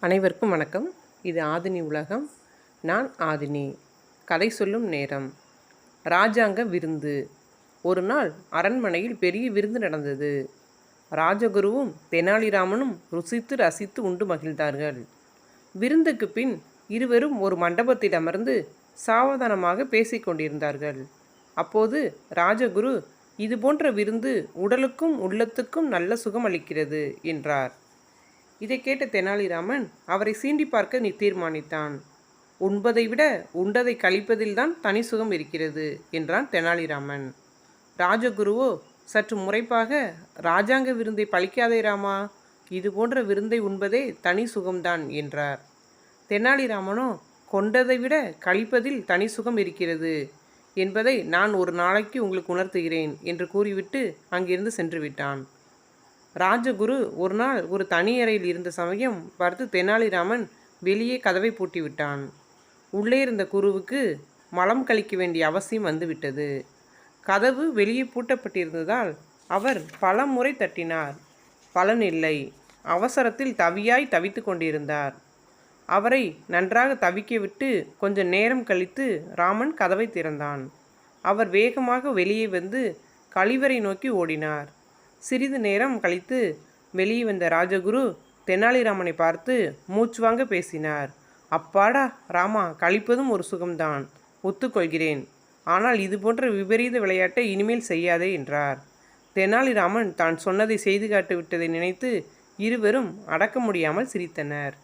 அனைவருக்கும் வணக்கம். இது ஆதினி உலகம். நான் ஆதினி. கதை சொல்லும் நேரம். ராஜாங்க விருந்து. ஒரு நாள் அரண்மனையில் பெரிய விருந்து நடந்தது. ராஜகுருவும் தெனாலிராமனும் ருசித்து ரசித்து உண்டு மகிழ்ந்தார்கள். விருந்துக்கு பின் இருவரும் ஒரு மண்டபத்தில் அமர்ந்து சாவதானமாக பேசிக் கொண்டிருந்தார்கள். அப்போது ராஜகுரு இது போன்ற விருந்து உடலுக்கும் உள்ளத்துக்கும் நல்ல சுகம் அளிக்கிறது என்றார். இதை கேட்ட தெனாலிராமன் அவரை சீண்டி பார்க்க நீ தீர்மானித்தான். உண்பதை விட உண்டதை கழிப்பதில்தான் தனி சுகம் இருக்கிறது என்றான் தெனாலிராமன். ராஜகுருவோ சற்று முறைப்பாக ராஜாங்க விருந்தை பழிக்காதே ராமா இது போன்ற விருந்தை உண்பதே தனி சுகம்தான் என்றார். தெனாலிராமனோ கொண்டதை விட கழிப்பதில் தனி சுகம் இருக்கிறது என்பதை நான் ஒரு நாளைக்கு உங்களுக்கு உணர்த்துகிறேன் என்று கூறிவிட்டு அங்கிருந்து சென்று விட்டான் ராஜகுரு ஒரு நாள் ஒரு தனியறையில் இருந்த சமயம் பார்த்து தெனாலிராமன் வெளியே கதவை பூட்டி விட்டான் உள்ளே இருந்த குருவுக்கு மலம் கழிக்க வேண்டிய அவசியம் வந்துவிட்டது. கதவு வெளியே பூட்டப்பட்டிருந்ததால் அவர் பல முறை தட்டினார். பலன் இல்லை. அவசரத்தில் தவியாய் தவித்து கொண்டிருந்தார். அவரை நன்றாக தவிக்க விட்டு கொஞ்ச நேரம் கழித்து ராமன் கதவை திறந்தான். அவர் வேகமாக வெளியே வந்து கழிவறை நோக்கி ஓடினார். சிறிது நேரம் கழித்து வெளியே வந்த ராஜகுரு தெனாலிராமனை பார்த்து மூச்சு வாங்க பேசினார். அப்பாடா ராமா கழிப்பதும் ஒரு சுகம்தான். ஒத்துக்கொள்கிறேன். ஆனால் இது போன்ற விபரீத விளையாட்டை இனிமேல் செய்யாதே என்றார். தெனாலிராமன் தான் சொன்னதை செய்து காட்டு விட்டதை நினைத்து இருவரும் அடக்க முடியாமல் சிரித்தனர்.